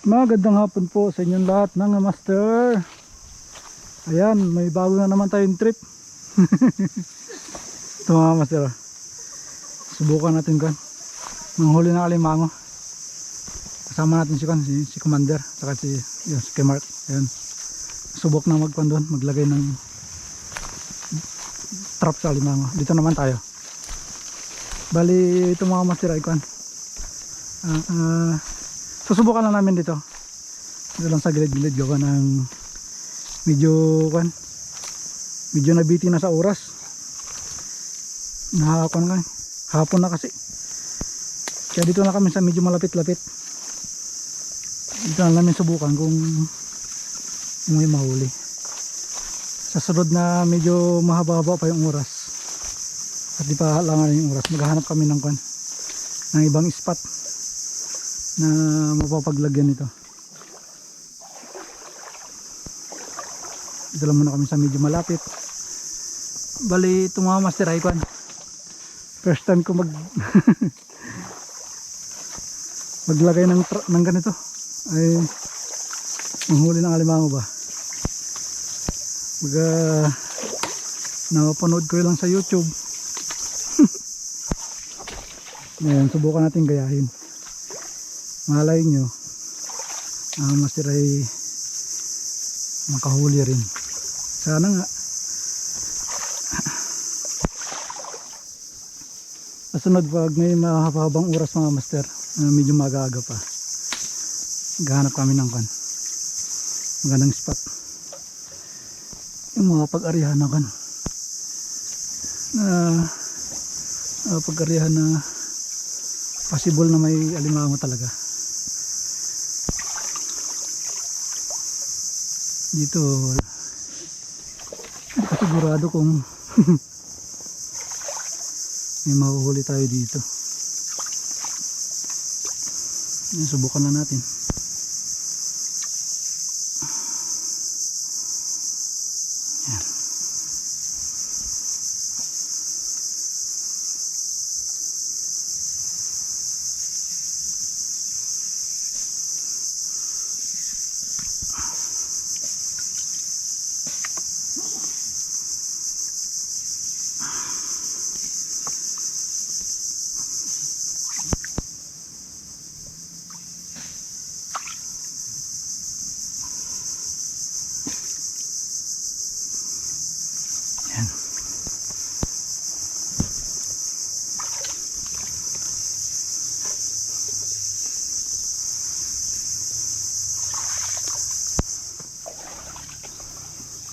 Magandang hapon po sa inyong lahat mga master. Ayan, may bago na naman tayong trip. Ito mga master. oh. Subukan natin kan. Manghuli ng alimango. Kasama natin si kan, si, si Commander, saka si, yun, si Mark. Ayan. Subok na magpan doon, maglagay ng trap sa alimango. Dito naman tayo. Bali, ito mga master kan. Ah, ah, susubukan lang namin dito. Dito lang sa gilid-gilid gawa ng medyo kan medyo nabiti na sa oras. Nahakon nga hapon na kasi. Kaya dito na kami sa medyo malapit-lapit. Dito na namin subukan kung kung may mahuli. Sa sunod na medyo mahaba-haba pa yung oras. At di pa halangan yung oras maghahanap kami ng kan ng ibang spot na mapapaglagyan nito. Dito lang muna kami sa medyo malapit. Bali ito mga master icon. First time ko mag maglagay ng, ng ganito. Ay manghuli ng alimango ba? Mag uh, napanood ko lang sa youtube. Ngayon subukan natin gayahin malay nyo ang master ay makahuli rin. Sana nga. Kasunod pag may mahabang oras mga master. Uh, medyo mag-aaga pa. Gahanap kami ng kan. Magandang spot. Yung mga pag-arihan na kan. Na uh, pag-arihan na possible na may alimango talaga dito sigurado kung may mahuhuli tayo dito Yan, subukan na natin Yan. Yan.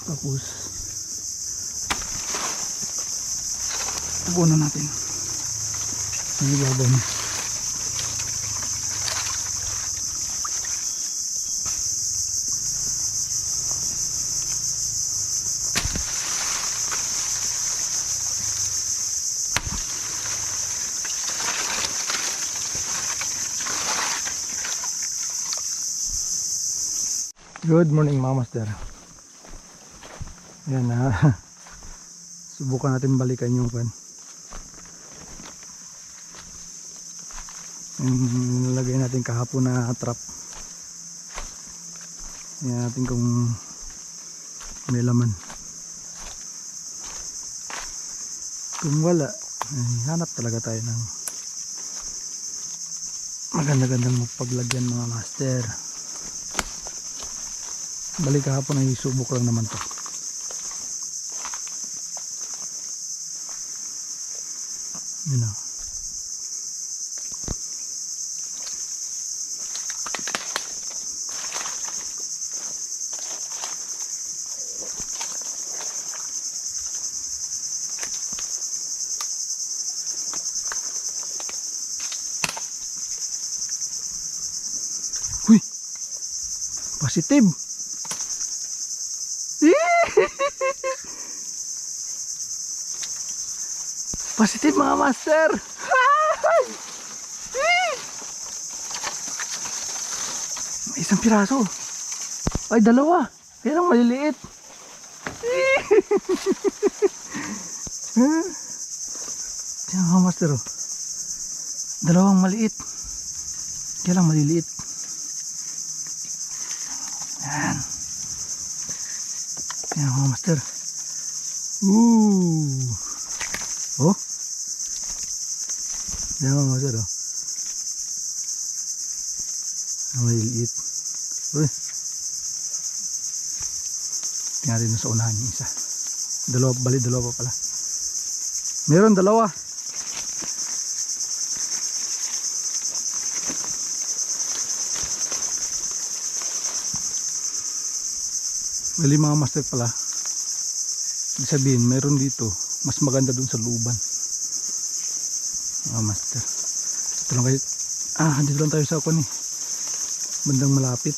Tapos Tabunan natin. Ang ibabaw niya. Good morning mga master. Yan na. Subukan natin balikan yung pan. Yung nilagay natin kahapon na trap. Yan natin kung may laman. Kung wala, ay hanap talaga tayo ng maganda-gandang paglagyan mga master balik kahapon ay subok lang naman to yun o Positive! Positive mga master. May isang piraso. Ay, dalawa. Kaya lang maliliit. Yan mga master oh. Dalawang maliit. Kaya lang maliliit. Yan. Yan mga master. Woo! Oh. Yan mga master oh. Ang maliliit. Uy. Tingnan natin sa unahan yung isa. Dalawa, bali dalawa pa pala. Meron dalawa. Bali mga master pala. Sabihin, meron dito. Mas maganda dun sa luban. Mga master. Ito lang kayo. Ah, dito lang tayo sa ako ni. Bandang malapit.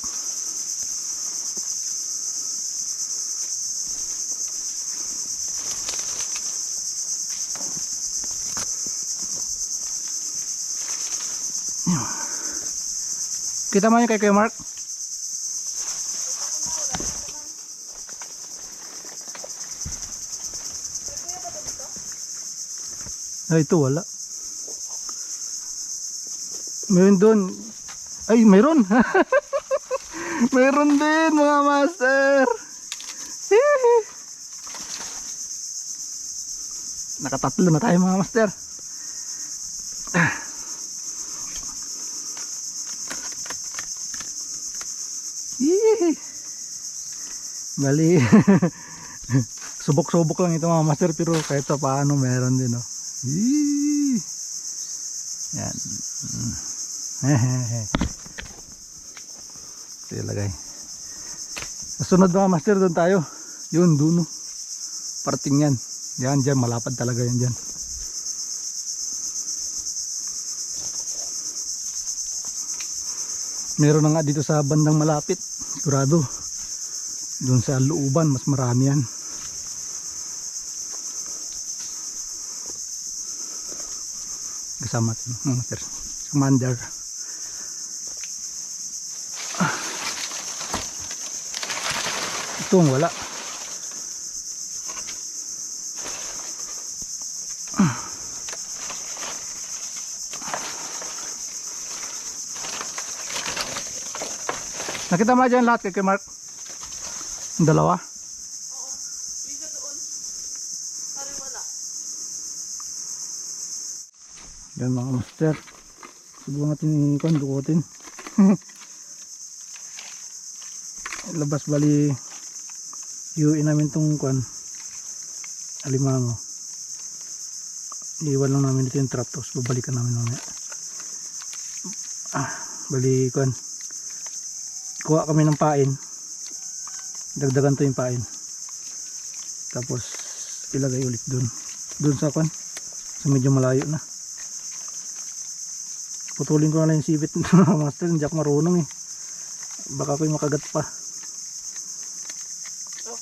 Kita mo yung kay Kuya Mark? Ay, ito wala. Meron doon. Ay, meron. meron din mga master. Nakatatlo na tayo mga master. Ah. Bali. Subok-subok lang ito mga master pero kahit pa paano meron din oh. Yee. Yan. Ito ilagay. Kasunod mga master doon tayo. Yun, duno. Parting yan. Yan, dyan. Malapad talaga yan dyan. Meron na nga dito sa bandang malapit. Sigurado. Doon sa looban, mas marami yan. Kasama natin mga master commander. Itong wala. Nakita mo dyan lahat kay Mark? Yung dalawa Isa doon. Parang wala. Yan mga master. Subukan natin ikon, dukutin. Labas bali iuwi namin tong kwan alimango. Iiwan lang namin dito yung trap tapos babalikan namin mamaya. Ah, bali kwan. Kuha kami ng pain. Dagdagan to yung pain. Tapos ilagay ulit dun. Dun sa kwan. Sa medyo malayo na putulin ko na yung sibit master hindi ako marunong eh. Baka ako'y makagat pa. Oh,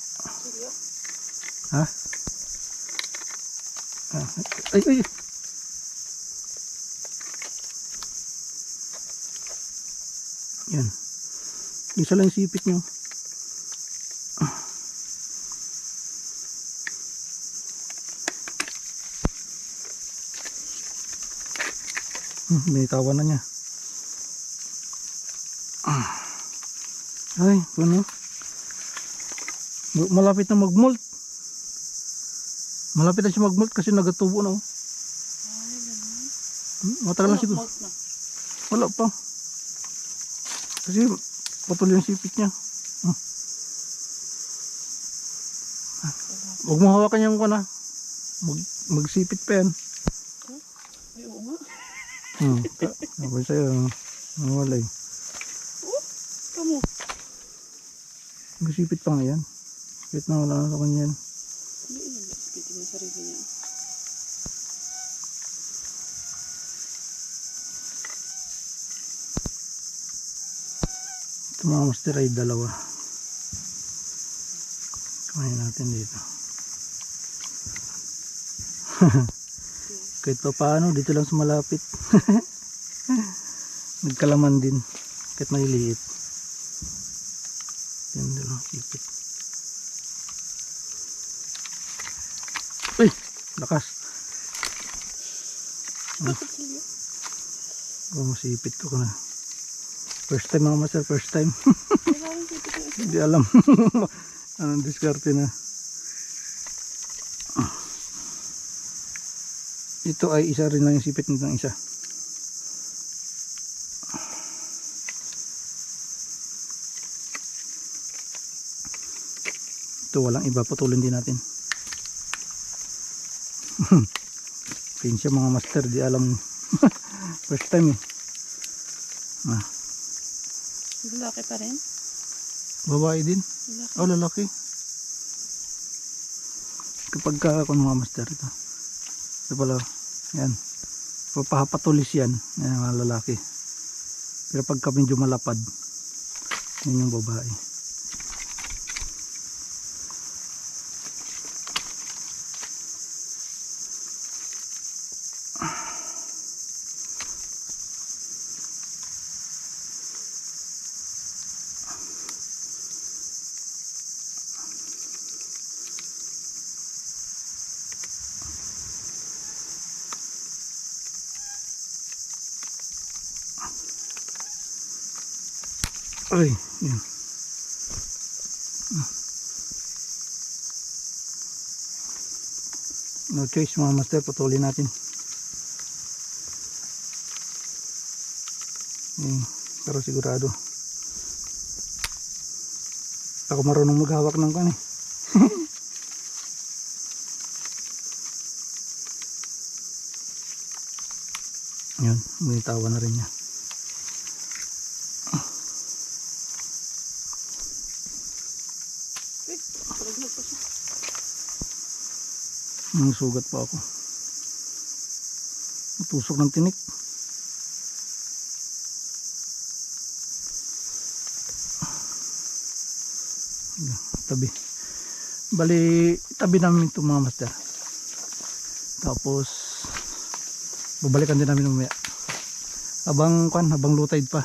ha? Ah, ay ay. Yan. Isa lang yung sipit nyo Hmm, binitawan na niya. Ah. Ay, ano? Ma- Malapit na mag-molt. Malapit na siya mag-molt kasi nagatubo na. Oh. Hmm, Matagal na siguro. Wala pa. Kasi patuloy yung sipit niya. Hmm. Huwag mo hawakan yung kana. Mag, magsipit pa yan. Hmm. Ako sa'yo. Nawala eh. Kamu. Magsipit pa nga yan. Kahit na wala na sa kanya yan. Hindi. Bitin niya sarili niya. Ito mga master ay dalawa. Kumain natin dito. Kahit pa paano, dito lang sa malapit. Nagkalaman din. Kahit maliliit. Yan din ang sipit. Uy! Lakas. Sige? Kung masipit ko na. First time mga master, first time. Ko. Hindi alam anong diskarte na. Ito ay isa rin lang yung sipit nitong isa. Ito walang iba, putulin din natin. Pinsya mga master, di alam. First time eh. Ah, Lalaki pa rin. babae din. Lalaki. Oh, lalaki. Kapag ka kung mga master ito. Ito pala, yan. Papahapatulis yan, yan mga lalaki. Pero pagka medyo malapad, yun yung babae. Ay, yan. No choice mga master, patuloy natin. Yan, pero sigurado. Ako marunong maghawak ng kan eh. Yun, umitawa na rin niya. Uy, paraglag pa siya. Ang sugat pa ako. Natusok ng tinik. Tabi. Bali, tabi namin ito mga master. Tapos, babalikan din namin mamaya. Habang, kan, habang low tide pa.